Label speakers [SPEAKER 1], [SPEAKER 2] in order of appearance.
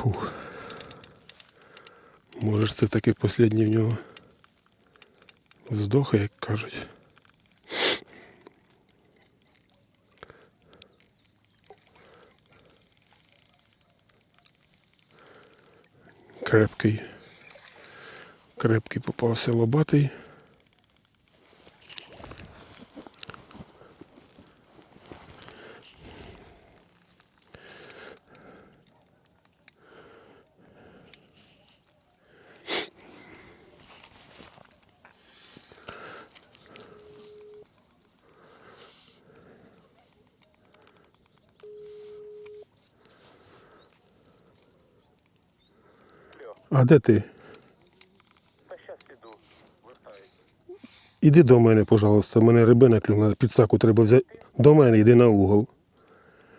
[SPEAKER 1] Фух. Може ж це таки останній в нього вздох, як кажуть. Крепкий. Крепкий попався лобатий. А де ти?
[SPEAKER 2] Та щас піду, вертаюсь.
[SPEAKER 1] Іди до мене, пожалуйста. Мене рибина клюнула, підсаку треба взяти. До мене йди на угол.